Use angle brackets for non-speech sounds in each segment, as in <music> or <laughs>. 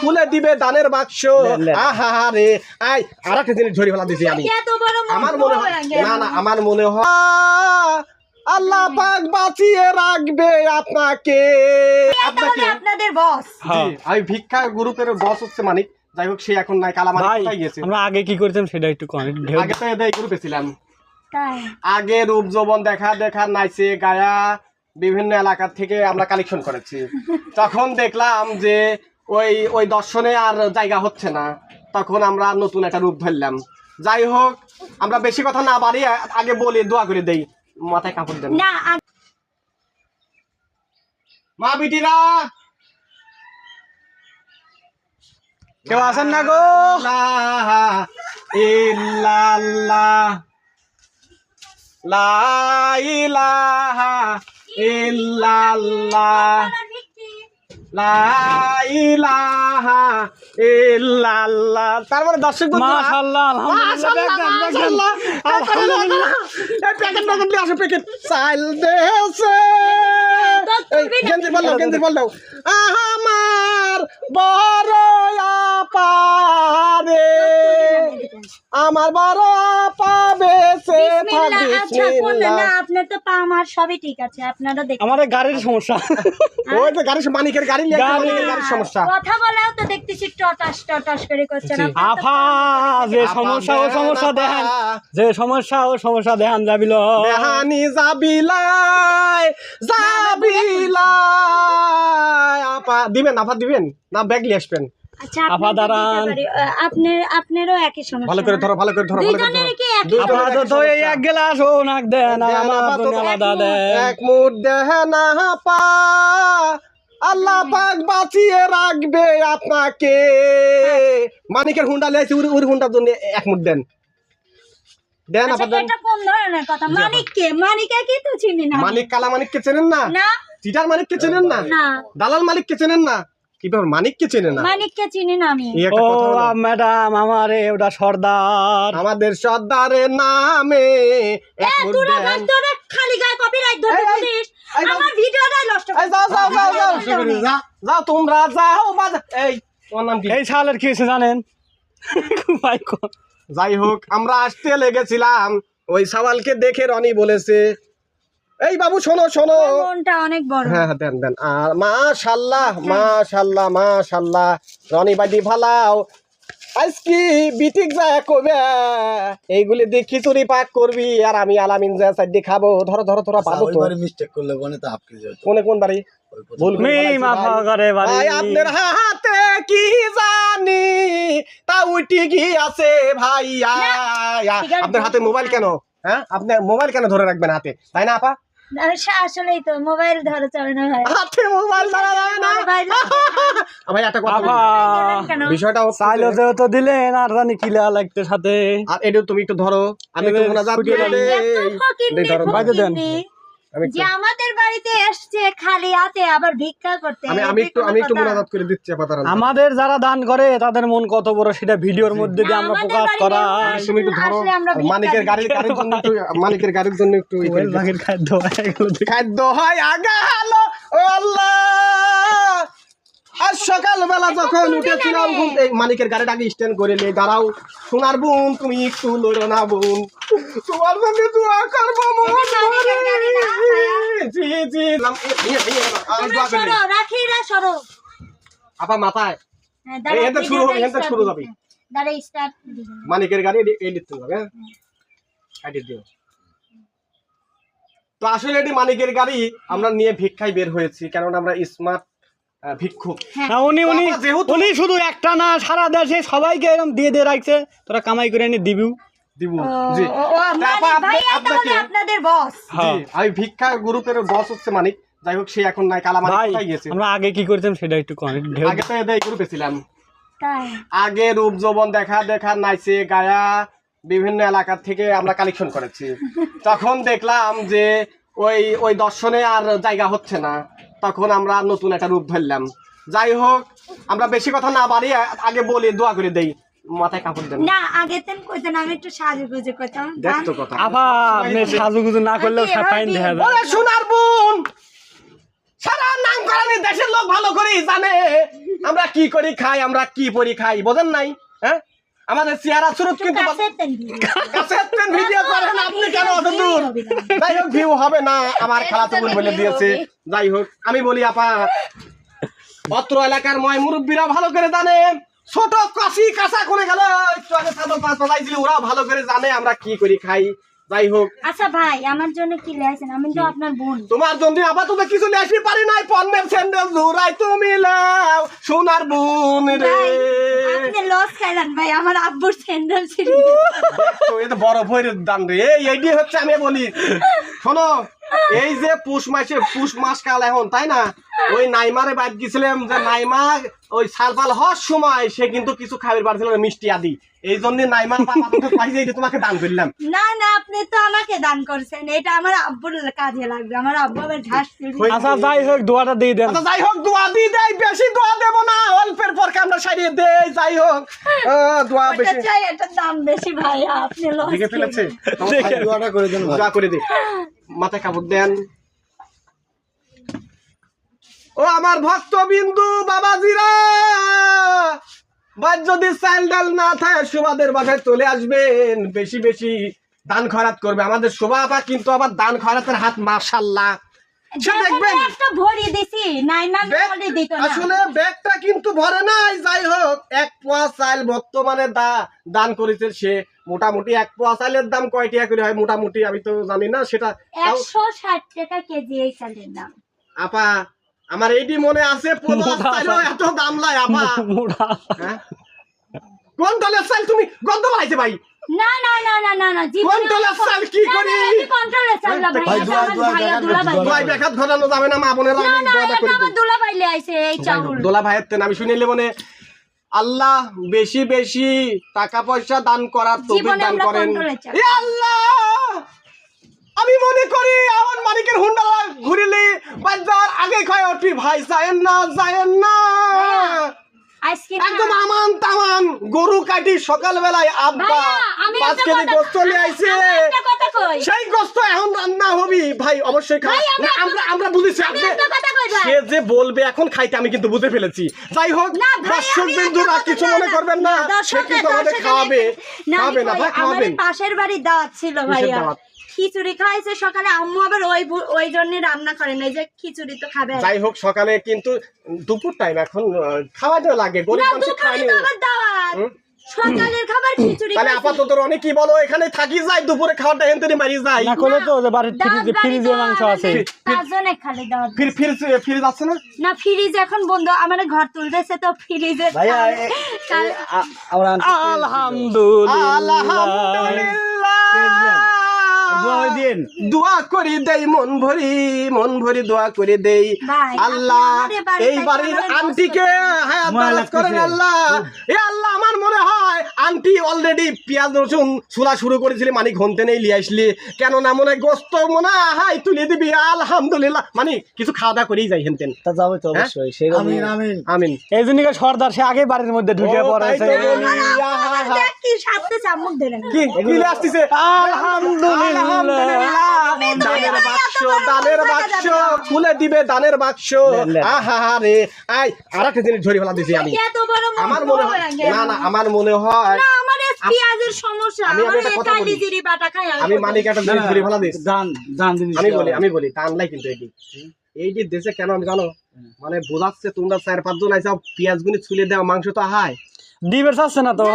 খুলে দিবে দানের বাক্স। আহা রে। আই আর একটা জিনিস ধরে ফেলা দিছি আমি। এত বড় মুখ আমার মনে হয় না না আমার মনে হয় আল্লাহ পাক বাঁচিয়ে রাখবে আপনাকে। আপনাকে আপনাদের বস জি, আমি ভিক্ষা গ্রুপের বস হচ্ছে মানিক। যাই হোক সে এখন নাই কালা মানিক গেছে আমরা আগে কি করতাম সেটা একটু কম ঢেউ আগে তো এদের গ্রুপে ছিলাম। তাই। আগে রূপ যৌবন দেখা দেখা নাইছে গায়া বিভিন্ন এলাকা থেকে আমরা কালেকশন করেছি। <laughs> তখন দেখলাম যে ওই ওই দর্শনে আর জায়গা হচ্ছে না। তখন আমরা নতুন একটা রূপ ধরলাম। যাই হোক আমরা বেশি কথা না বাড়ি আগে বলি দোয়া করে দেই। মাথায় কাপড় দেন। মা বিটিরা! কেউ আছেন না গো? ইল্লাল্লাহ। লা ইলাহা ইল্লাল্লাহ। মাশাআল্লাহ। দর্শক প্যাকেট চাইল দেশে এই গেঞ্জি বলল গেঞ্জি বলল আমার বড় আপারে আমার বড় আচ্ছা। আপনার তো পা আমার সবই ঠিক আছে আপনারা দেখুন আমাদের গাড়ির সমস্যা। ওই তো গাড়ি মানিকের গাড়ি নিয়ে মানিকের গাড়ির সমস্যা। কথা বলাও তো দেখতেছি টটাস টটাস করে করছেন আফা যে সমস্যা ও সমস্যা দেখেন যে সমস্যা ও সমস্যা দেখান যাবিল দেহানি যাবিলাই যাবিলাই আপা দিবেন আপা দিবেন। না ব্যাগ নিয়ে আসবেন। আচ্ছা আপা দাঁড়ান। আপনার আপনারও একই সমস্যা ভালো করে ধরো ভালো করে ধরো ভালো করে ধরো। দুইজনেরই কি একই দুইজনের আপা তো এই এক গেলাস ও নাক দেন আমার তো আলাদা দেন। এক মুঠ দেহে না আল্লাহ পাক বাঁচিয়ে রাখবে আপনাকে। মানিকের হুন্ডা লেছি উর উর হুন্ডার জন্য এক মুঠ দেন। দেন আচ্ছা, আপা দেন এটা কোন ধরনের কথা? মানিক কে মানিকা কি তো চিনি না? মানিক কালা মানিককে চেনেন না? না? চিটার মানিককে চেনেন না? না। দালাল মালিককে চেনেন না? কি ব্যাপার? মানিককে চেনে না? মানিককে চিনি না আমি। এই ও কথা হলো। ম্যাডাম আমারে ওটা সর্দার। আমাদের সর্দারের নামে এক মুঠ তোরা দেন। তোরা খালি গায়ে কপিরাইট ধরতে এই, এই, বলিস? এই, যাও। আমার ভিডিওটাই নষ্ট এই যাও যাও যাও যাও। করছিস। যাও তোমরা যাও বাজা। এই তোমার নাম কি? এই সালের কি হয়েছে জানেন? ভাই কো- যাই হোক আমরা আসতে লেগেছিলাম। ওই সওয়ালকে দেখে রনি বলেছে এই বাবু শোনো শোনো। মনটা অনেক বড়। হ্যাঁ হ্যাঁ দেন দেন। আর মাশাল্লাহ মাশাল্লাহ মাশাল্লাহ। রনি বাদি ভালাও। বিটিক যায় কবে এইগুলি দিয়ে খিচুড়ি পাক করবি আর আমি আলামিন যা সাইডে খাব। ধরো ধরো ধরো পাবো তো মিস্টেক করলে বনে তো আপকে যেত কোনে কোন বাড়ি? ভুল করে মি ফেলাইছি মাফা ভাই। করে বাড়ি। ভাই আপনার হাতে কি জানি? তা উঠি কি আছে। ভাইয়া আপনার হাতে মোবাইল কেন? হ্যাঁ আপনার মোবাইল কেন ধরে রাখবেন হাতে? তাই না আপা? আসলেই তো মোবাইল ধরে চলে না ভাই। হাতে মোবাইল ধরা যায় না। <laughs> একটা কথা বিষয়টা চাইলো দিলেন আর জানি লাগতে সাথে। আর এটা তুমি একটু ধরো। আমি তো ধরো, বাইরে দেন। যে আমাদের বাড়িতে এসছে খালি হাতে আবার ভিক্ষা করতে। আমি আমি একটু আমি একটু মোনাজাত করে দিচ্ছি আমাদের যারা দান করে তাদের মন কত বড় সেটা ভিডিওর মধ্যে দিয়ে আমরা প্রকাশ করা। তুমি একটু ধরো। মানিকের গাড়ির গাড়ির জন্য একটু মানিকের গাড়ির জন্য একটু খাদ্য খাদ্য হয় আগা ও আল্লাহ আজ সকালবেলা যখন উঠেছিলাম ঘুম এই মালিকের গাড়িটা আগে স্ট্যান্ড করে নিয়ে দাঁড়াও। সোনার বোন তুমি একটু লড়ো না বোন। তোমার সঙ্গে দোয়া করব জি জি। আপা মাথায়। হ্যাঁ, এটা শুরু হবে, থেকে শুরু হবে। দিতে। গাড়ি হবে এডিট দিও। তো আসলে এটি মালিকের গাড়ি আমরা নিয়ে ভিক্ষায় বের হয়েছি কেননা আমরা স্মার্ট ভিক্ষুক। না উনি উনি যেহেতু- উনি শুধু একটা না সারা দেশে সবাইকে এরকম দিয়ে দিয়ে রাখছে। তোরা কামাই করে এনে দিবি। জি। আপনাকে- আপনাদের বস হ্যাঁ। আমি ভিক্ষা গ্রুপের বস হচ্ছে মানিক। যাই হোক সে এখন নাই কালা মানিক গেছে আমরা আগে কি করতাম সেটা একটু আগে তো গ্রুপে ছিলাম। আগে রূপ যৌবন দেখা দেখা নাইছে গায়া বিভিন্ন এলাকা থেকে আমরা কালেকশন করেছি। <laughs> তখন দেখলাম যে ওই ওই দর্শনে আর জায়গা হচ্ছে না। তখন আমরা নতুন একটা রূপ ধরলাম। যাই হোক আমরা বেশি কথা না বাড়ি আগে বলি দোয়া করে দেই। মাথায় কাপড় দেন। না আগে তেন কইতেন আমি একটু সাজু করতাম। দেখ তো কথা। আফা আপনি সাজুগুজু না করলেও ফাইন দেখা যায় ওরে সোনার বোন। সারা করেনি দেশের লোক ভালো করেই জানে। আমরা কি করি খাই আমরা কি পরি খাই বোঝেন নাই? হ্যাঁ? আমাদের চেহারা সুরত কিন্তু কাছের ভিডিও। করেন আপনি কেন অত দূর যাই হোক ভিউ হবে না আমার বলে দিয়েছে। যাই হোক আমি বলি আপা অত্র এলাকার ময় মুরব্বীরা ভালো করে জানে ছোট কষি কাঁচা করে গেল একটু আগে পাঁচ পাতাইছিল ওরা ভালো করে জানে আমরা কি করি খাই। যাই হোক আচ্ছা ভাই আমার জন্য কি আমি তো আপনার বোন। তোমার জন্য আপাতত কিছু নিয়ে আসতে পারি নাই পণ্যের স্যান্ডেল জোড়াই তুমি লাও সোনার বোন রে। লস খাইলেন ভাই আমার আব্বুর স্যান্ডেল ছিল তো এটা বড় ভৈরের দান রে। এই এইটি হচ্ছে আমি বলি। শোনো এই যে পুষ মাসে পুষ মাস কাল এখন তাই না? ওই নাইমারে বাদ গেছিলাম যে নাইমা ওই সালপাল হওয়ার সময় সে কিন্তু কিছু খাবার পারছিল না মিষ্টি আদি। এই জন্য নাইমার পাইছে তোমাকে দান করলাম। না না আপনি তো আমাকে দান করছেন। এটা আমার আব্বুর কাজে লাগবে। আমার আব্বু আবার ঘাস আচ্ছা যাই হোক দোয়াটা দিয়ে দেন। আচ্ছা যাই হোক দোয়া দিয়ে দেয় বেশি দোয়া দেব না অল্পের পর আমরা সারিয়ে দেই। যাই হোক দোয়া বেশি চাই এটার দাম বেশি ভাই আপনি লস দেখে ফেলেছে? দোয়াটা করে দেন দোয়া করে দে মাথায় কাপড় দেন। ও আমার ভক্ত বিন্দু বাবাজিরা! বাদ যদি স্যান্ডেল না থাকে সুবাদের বাসায় চলে আসবেন। বেশি বেশি দান খরাত করবে। আমাদের শোভা আপা কিন্তু আবার দান খরাতের হাত না। আসলে ব্যাগটা কিন্তু ভরে নাই যাই হোক। এক পোয়া চাল বর্তমানে দা দান করেছে সে। মোটামুটি এক পোয়া চালের দাম কয় টাকা করে হয় মোটামুটি আমি তো জানি না সেটা একশো ষাট টাকা কেজি এই চালের দাম। আপা আমার এইটি মনে আছে। এত দাম লাই আপা। হ্যাঁ? কোন দলের চাল তুমি? গন্ধ বাড়াইছে ভাই। না না না না না না জীবনে কন্ট্রোলের চাল কি না, না, করি? আমি কন্ট্রোলের চাল ভাই ভাই, দোয়া- দোয়া ভাইয়া দেখান, ভাই দোয়া ঘটানো যাবে না মা বোনেরা? না আমি না দোয়াটা এটা করে আমার দিই। দুলা ভাই আইছে এই চাউল। দোলা ভাইয়ের তেন আমি শুনিলে মনে আল্লাহ বেশি বেশি টাকা পয়সা দান করার তৌফিক দান করেন। আল্লাহ! আমি মনে করি এখন মালিকের হুন্ডা ঘুরিলি বাজার আগে খায় উঠবি ভাই যায়েন না যায়েন না। একদম আমান তামান গরু কাটি সকাল বেলায় আব্বা পাঁচ কেজি গোস্ত নিয়ে আইছে। সেই গোস্ত এখন রান্না হবি। ভাই অবশ্যই খাই আমরা আমরা বুঝেছি সে যে বলবে এখন খাইতে আমি কিন্তু বুঝে ফেলেছি। যাই হোক দর্শক বিন্দুরা কিছু মনে করবেন না। সে কিন্তু আমাদের খাওয়াবে। না, ভাই খাওয়াবেন। পাশের বাড়ি দাওয়াত ছিল ভাইয়া? খিচুড়ি খাইছে সকালে আম্মু আবার ওই ওই জন্য রান্না করেন এই যে খিচুড়ি তো খাবে। যাই হোক সকালে কিন্তু দুপুর টাইম এখন খাওয়া খাওয়াতে লাগে গরিব মানুষ? সকালের খাবার খিচুড়ি তাহলে আপাতত অনেকই বলো এখানে থাকি যাই দুপুরে খাওয়াটা মারি যাই। না তো ওদের বাড়ির ফ্রিজে ফ্রিজে মাংস আছে। আমাদের খালি দাওয়াত। ফির ফির ফির যাচ্ছে না? না ফ্রিজ এখন বন্ধ আমার ঘর তুলতেছে তো ফ্রিজে ভাইয়া আলহামদুলিল্লাহ। দোয়া দিন দোয়া করি দেই মন ভরি মন ভরি দোয়া করে দেই। আল্লাহ এই বাড়ির আন্টিকে হায়াত করেন আল্লাহ। এ আল্লাহ আমার মনে হয় আন্টি অলরেডি পেঁয়াজ রসুন ছোলা শুরু করেছিলি মানে ঘন্টে নেই লিয়ে আসলি। কেন না মনে হয় গোস্ত মনে হয় তুলে দিবি আলহামদুলিল্লাহ। মানে কিছু খাওয়া দাওয়া করেই যাই হেনতেন। তা যাবে তো অবশ্যই সেরকম আমিন আমিন। আমিন। এই জন্য সর্দার সে আগে বাড়ির মধ্যে ঢুকে ও, পড়েছে। কি সাথে চামুক ধরে কি কি আসতেছে? আলহামদুলিল্লাহ। দানের বাক্স দানের বাক্স খুলে দিবে দানের বাক্স লেন, লেন। আহা রে আই আর একটা জিনিস ধরে ফেলা দিছি আমি এত আমার মনে হয় না না আমার মনে হয় না, আমার এই পেঁয়াজের সমস্যা আমি- আমি একটা আমি জিনিস ধরে ফেলা বলি আমি বলি টানলাই কিন্তু এটি এই দেশে কেন আমি জানো মানে বোঝাচ্ছে তোমরা চার পাঁচজন আইসা পেঁয়াজ গুনি ছুলে দেওয়া মাংস তো হাই দিবের চাচ্ছে না তো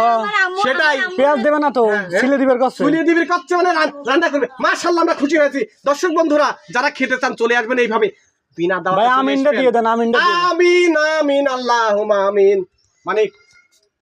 সেটাই। আমার পেঁয়াজ দেবে না তো ছেলে দিবের কষ্ট ছুলিয়ে দিবের কচ্ছে মানে রান্না করবে। মাশাল্লাহ আমরা খুশি হয়েছি। দর্শক বন্ধুরা যারা খেতে চান চলে আসবেন এইভাবে। বিনা দাওয়া ভাই আমিনটা দিয়ে দেন আমিনটা আমিন আমিন আল্লাহুম্মা আমিন। মানে